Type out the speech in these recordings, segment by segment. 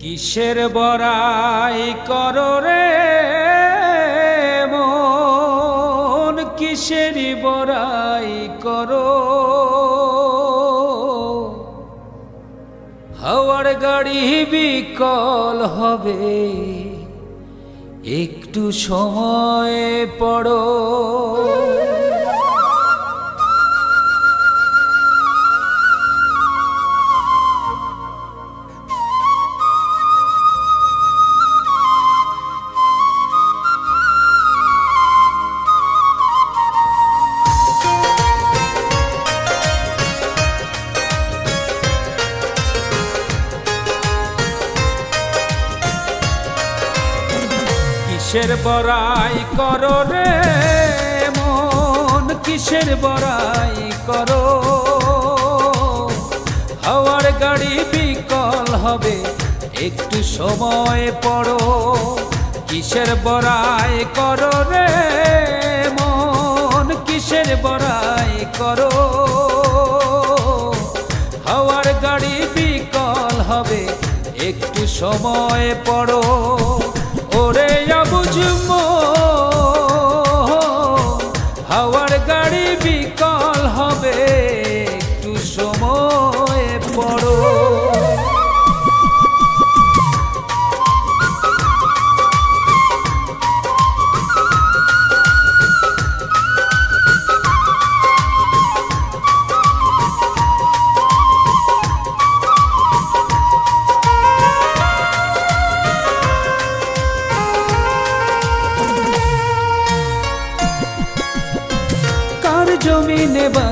কিসের বড়াই করো রে মন? কিসের বড়াই করো? হাওয়ার গাড়ি বিকল হবে, একটু সময় পড়ো। কিসের বড়াই করো রে মন? কিসের বড়াই করো? হাওয়ার গাড়ি বিকল হবে, একটু সময় পড়ো। কিসের বড়াই করো রে মন? কিসের বড়াই করো? হাওয়ার গাড়ি বিকল হবে, একটু সময় পড়ো। ওরে বুঝব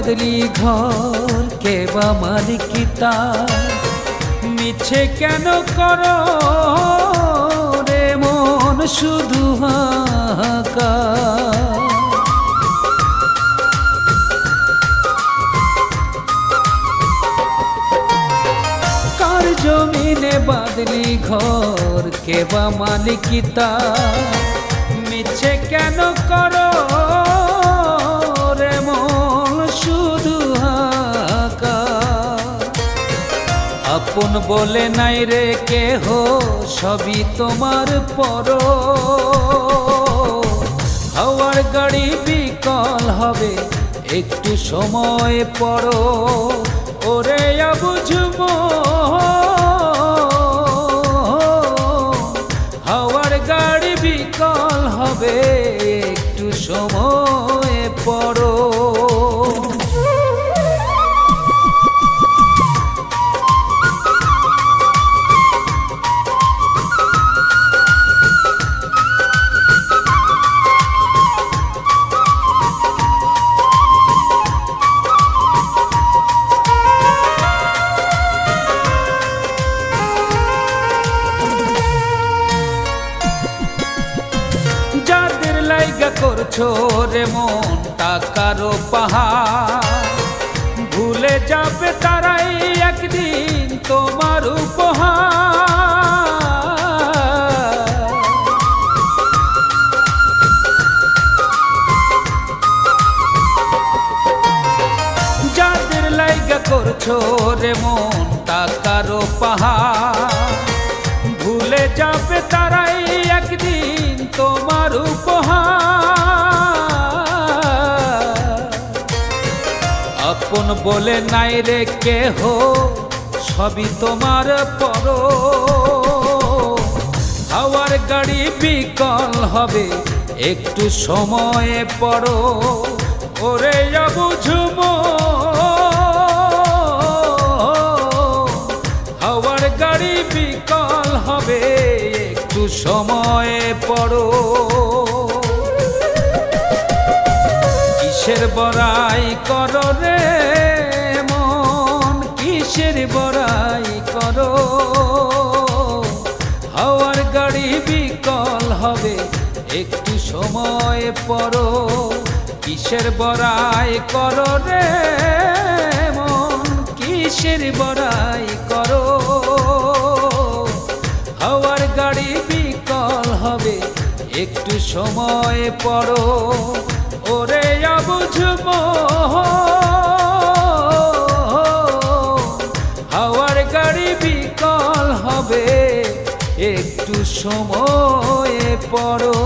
বাদলি ঘর কে মালিকিতা মিছে কেন করো রে মন শুধু হাকা কার জমিনে বাদলি ঘর কে মালিকিতা মিছে কেন করো আপন বলে নাই রে কেহ, সবই তোমার পর। হাওয়ার গাড়ি বিকল হবে, একটু সময় পর। ওরে বুঝব রে মন টাকারও পাহাড় ভুলে যাবে তারাই একদিন তোমার উপহার। যাদের লাইগা করছ রে মন টাকারও পাহাড় ভুলে যাবে তারাই একদিন তোমার উপহার। আপন বলে নাই রে কেহ, সবই তোমার পর। হাওয়ার গাড়ি বিকল হবে, একটু সময়ে পড়ো ওরে বুঝুম হাওয়ার গাড়ি বিকল হবে, একটু সময়ে পড়ো কিসের বড়াই করো রে মন? কিসের বড়াই করো? হাওয়ার গাড়ি বিকল হবে, একটু সময় পড়ো। কিসের বড়াই করো রে মন? কিসের বড়াই করো? হাওয়ার গাড়ি বিকল হবে, একটু সময় পড়ো। ওরে বুঝব হাওয়ার গাড়ি বিকল হবে একটু সময়ে পড়ো।